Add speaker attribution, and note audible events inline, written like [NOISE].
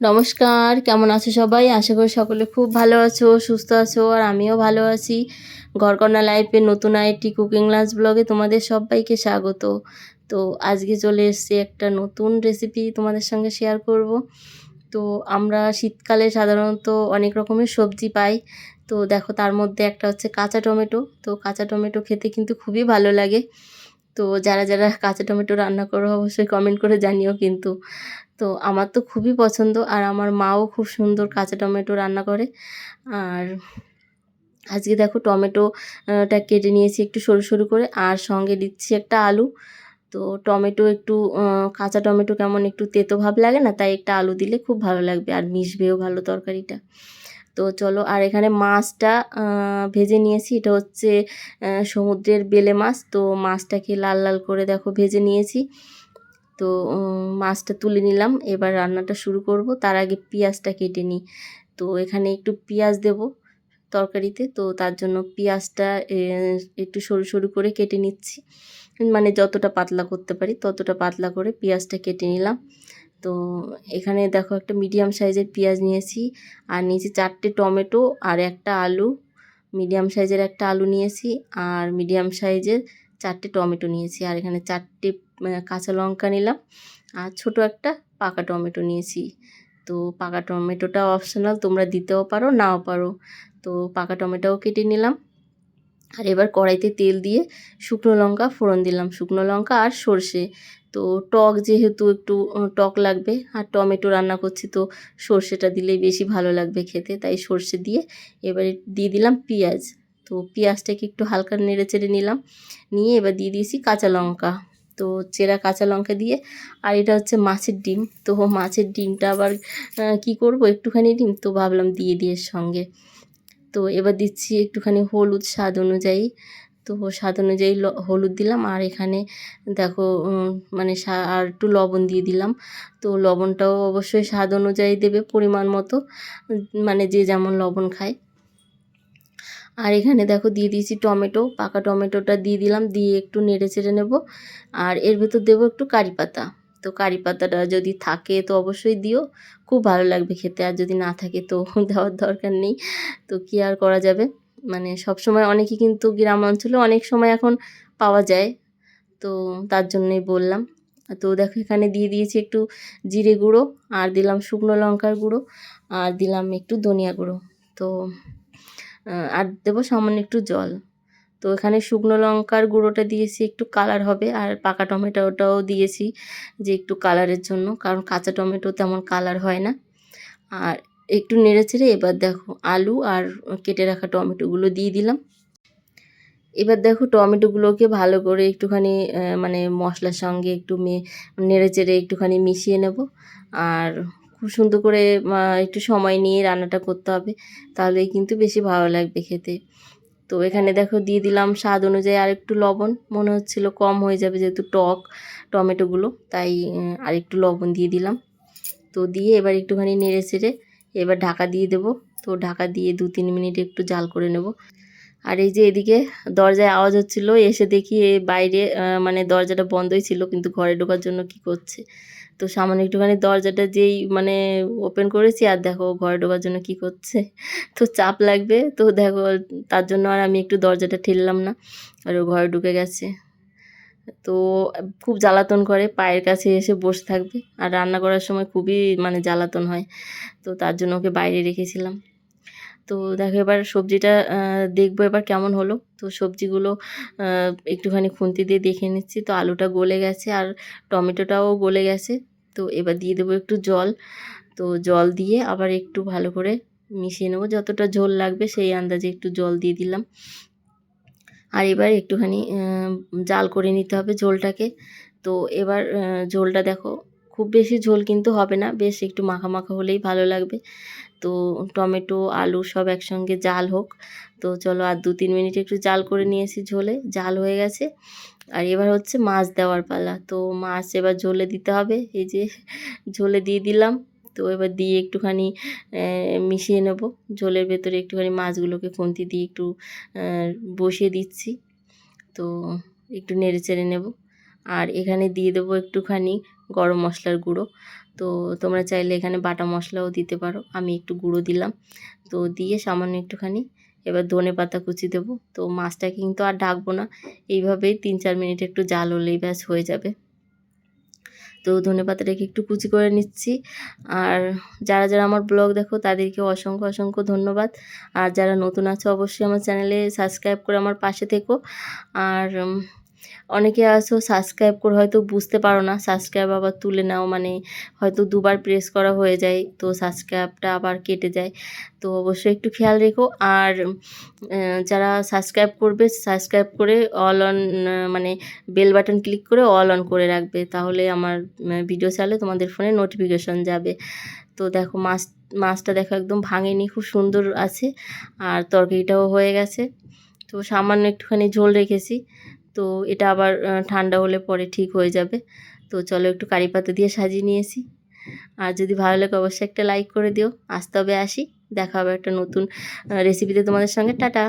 Speaker 1: নমস্কার, কেমন আছো সবাই? আশা করি সকলে খুব ভালো আছো, সুস্থ আছো, আর আমিও ভালো আছি। ঘরকন্যা লাইফের নতুন আইটি কুকিং লাঞ্চ ব্লগে তোমাদের সবাইকে স্বাগত। তো আজকে চলে এসেছি একটা নতুন রেসিপি তোমাদের সঙ্গে শেয়ার করব। তো আমরা শীতকালে সাধারণত অনেক রকমের সবজি পাই। তো দেখো তার মধ্যে একটা হচ্ছে কাঁচা টমেটো। তো কাঁচা টমেটো খেতে কিন্তু খুবই ভালো লাগে। তো যারা যারা কাঁচা টমেটো রান্না করো, অবশ্যই কমেন্ট করে জানিও কিন্তু। তো আমার তো খুবই পছন্দ আর আমার মাও খুব সুন্দর কাঁচা টমেটো রান্না করে। আর আজকে দেখো টমেটোটা কেটে নিয়েছি একটু সরু সরু করে আর সঙ্গে দিচ্ছি একটা আলু। তো টমেটো একটু কাঁচা টমেটো কেমন একটু তেতো ভাব লাগে না, তাই একটা আলু দিলে খুব ভালো লাগবে আর মিশবেও ভালো তরকারিটা। তো চলো, আর এখানে মাছটা ভেজে নিয়েছি। এটা হচ্ছে সমুদ্রের বেলে মাছ। তো মাছটাকে লাল লাল করে দেখো ভেজে নিয়েছি। তো মাছটা তুলে নিলাম। এবার রান্নাটা শুরু করব। তার আগে পেঁয়াজটা কেটে নিই। তো এখানে একটু পেঁয়াজ দেব তরকারিতে। তো তার জন্য পেঁয়াজটা একটু সরু সরু করে কেটে নিচ্ছি। মানে যতটা পাতলা করতে পারি, ততটা পাতলা করে পেঁয়াজটা কেটে নিলাম। তো এখানে দেখো একটা মিডিয়াম সাইজের পেঁয়াজ নিয়েছি, আর নিয়েছি চারটে টমেটো আর একটা আলু। মিডিয়াম সাইজের একটা আলু নিয়েছি আর মিডিয়াম সাইজের চারটে টমেটো নিয়েছি। আর এখানে চারটে কাঁচা লঙ্কা নিলাম আর ছোট একটা পাকা টমেটো নিয়েছি। তো পাকা টমেটোটা অপশনাল তোমরা দিতেও পারো, নাও পারো। তো পাকা টমেটোও কেটে নিলাম। আর এবার কড়াইতে তেল দিয়ে শুকনো লঙ্কা ফোড়ন দিলাম। শুকনো লঙ্কা আর সর্ষে। তো টক যেহেতু একটু টক লাগবে, আর টমেটো রান্না করছি তো সর্ষেটা দিলেই বেশি ভালো লাগবে খেতে। তাই সর্ষে দিয়ে এবারে দিয়ে দিলাম পেঁয়াজ। তো পেঁয়াজটাকে একটু হালকা নেড়ে চেড়ে নিলাম। নিয়ে এবার দিয়ে দিয়েছি কাঁচা লঙ্কা। তো চেরা কাঁচা লঙ্কা দিয়ে, আর এটা হচ্ছে মাছের ডিম। তো মাছের ডিমটা আবার কি করব? একটুখানি ডিম। তো ভাবলাম দিয়ে দিয়ে সঙ্গে। তো এবার দিচ্ছি একটুখানি হলুদ স্বাদ অনুযায়ী। তো স্বাদ অনুযায়ী হলুদ দিলাম আর এখানে দেখো মানে আর একটু লবণ দিয়ে দিলাম। তো লবণটাও অবশ্যই স্বাদ অনুযায়ী দেবে পরিমাণ মতো মানে যে যেমন লবণ খায়। আর এখানে দেখো দিয়ে দিয়েছি টমেটো, পাকা টমেটোটা দিয়ে দিলাম, দিয়ে একটু নেড়ে চেড়ে নেব। আর এর ভেতর দেবো একটু কারি পাতা। তো কারি পাতাটা যদি থাকে তো অবশ্যই দিও। খুব ভালো লাগবে খেতে। আর যদি না থাকে তো [LAUGHS] দেওয়ার দরকার নেই। তো কী আর করা যাবে? মানে সব সময় অনেকে কিন্তু গ্রাম অঞ্চলে অনেক সময় এখন পাওয়া যায়। তো তার জন্যই বললাম। তো দেখো এখানে দিয়ে দিয়েছি একটু জিরে গুঁড়ো, আর দিলাম শুকনো লঙ্কার গুঁড়ো, আর দিলাম একটু ধনিয়া গুঁড়ো। তো আর দেবো সামান্য একটু জল। তো এখানে শুকনো লঙ্কার গুঁড়োটা দিয়েছি, একটু কালার হবে। আর পাকা টমেটোটাও দিয়েছি যে একটু কালারের জন্য, কারণ কাঁচা টমেটো তেমন কালার হয় না। আর একটু নেড়ে চেড়ে এবার দেখো আলু আর কেটে রাখা টমেটোগুলো দিয়ে দিলাম। এবার দেখো টমেটোগুলোকে ভালো করে একটুখানি মানে মশলার সঙ্গে একটু নেড়ে চেড়ে একটুখানি মিশিয়ে নেব। আর খুব সুন্দর করে একটু সময় নিয়ে রান্নাটা করতে হবে, তাহলেই কিন্তু বেশি ভালো লাগবে খেতে। তো এখানে দেখো দিয়ে দিলাম স্বাদ অনুযায়ী আর একটু লবণ। মনে হচ্ছিল কম হয়ে যাবে যেহেতু টক টমেটোগুলো, তাই আর একটু লবণ দিয়ে দিলাম। তো দিয়ে এবার একটুখানি নেড়ে চেড়ে এবার ঢাকা দিয়ে দেবো। তো ঢাকা দিয়ে দু তিন মিনিট একটু জাল করে নেব। আর এই যে এদিকে দরজায় আওয়াজ হচ্ছিল, এসে দেখি বাইরে মানে দরজাটা বন্ধই ছিল, কিন্তু ঘরে ঢোকার জন্য কি করছে? তো সামান্য একটুখানি দরজাটা যেই মানে ওপেন করেছি, আর দেখো ঘরে ঢোকার জন্য কি করছে? তো চাপ লাগবে। তো দেখো, তার জন্য আর আমি একটু দরজাটা ঠেললাম না, আর ও ঘরে ঢুকে গেছে। তো খুব জ্বালাতন করে, পায়ের কাছে এসে বসে থাকবে। আর রান্না করার সময় খুবই মানে জ্বালাতন হয়। তো তার জন্য ওকে বাইরে রেখেছিলাম। তো দেখো এবার সবজিটা দেখব এবার কেমন হলো। তো সবজিগুলো একটুখানি খুন্তি দিয়ে দেখে নিচ্ছি। তো আলুটা গলে গেছে আর টমেটোটাও গলে গেছে। তো এবার দিয়ে দেবো একটু জল। তো জল দিয়ে আবার একটু ভালো করে মিশিয়ে নেব। যতটা ঝোল লাগবে সেই আন্দাজে একটু জল দিয়ে দিলাম। আর এবার একটুখানি জাল করে নিতে হবে ঝোলটাকে। তো এবার ঝোলটা দেখো, খুব বেশি ঝোল কিন্তু হবে না। বেশ একটু মাখা মাখা হলেই ভালো লাগবে। তো টমেটো, আলু সব একসঙ্গে জাল হোক। তো চলো আর দু তিন মিনিট একটু জাল করে নিয়েছি ঝোলে, জাল হয়ে গেছে। আর এবার হচ্ছে মাছ দেওয়ার পালা। তো মাছ এবার ঝোলে দিতে হবে, এই যে ঝোলে দিয়ে দিলাম। তো এবার দিয়ে একটুখানি মিশিয়ে নেব। ঝোলের ভেতরে একটুখানি মাছগুলোকে খুন্তি দিয়ে একটু বসিয়ে দিচ্ছি। তো একটু নেড়ে চেড়ে নেব। আর এখানে দিয়ে দেবো একটুখানি গরম মশলার গুঁড়ো। তো তোমরা চাইলে এখানে বাটা মশলাও দিতে পারো। আমি একটু গুঁড়ো দিলাম। তো দিয়ে সামান্য একটুখানি এবার ধনে পাতা কুচি দেবো। তো মাছটাকে কিন্তু আর ঢাকবো না। এইভাবেই তিন চার মিনিট একটু জাল হলেই ব্যাস হয়ে যাবে। তো ধনে পাতাটাকে একটু কুচি করে নিচ্ছি। আর যারা যারা আমার ব্লগ দেখো, তাদেরকে অসংখ্য অসংখ্য ধন্যবাদ। আর যারা নতুন আছে, অবশ্যই আমার চ্যানেলে সাবস্ক্রাইব করে আমার পাশে থেকো। আর অনেকে আসো সাবস্ক্রাইব করে হয়তো বুঝতে পারো না সাবস্ক্রাইব আবার তুলে নাও মানে হয়তো দুবার প্রেস করা হয়ে যায়, তো সাবস্ক্রাইবটা আবার কেটে যায়। তো অবশ্যই একটু খেয়াল রেখো। আর যারা সাবস্ক্রাইব করবে সাবস্ক্রাইব করে অল অন মানে বেল বাটন ক্লিক করে অল অন করে রাখবে। তাহলে আমার ভিডিও চালে তোমাদের ফোনে নোটিফিকেশন যাবে। তো দেখো, মাছ, মাছটা দেখো একদম ভাঙেনি, খুব সুন্দর আছে। আর তরকারিটাও হয়ে গেছে। তো সামান্য একটুখানি ঝোল রেখেছি। তো এটা আবার ঠান্ডা হলে পরে ঠিক হয়ে যাবে। তো চলো একটু কারি পাতা দিয়ে সাজিয়ে নিয়েছি আর যদি ভালো লাগে অবশ্যই একটা লাইক করে দিও। আসতে হবে আসি। দেখা হবে একটা নতুন রেসিপিতে তোমাদের সঙ্গে। টাটা!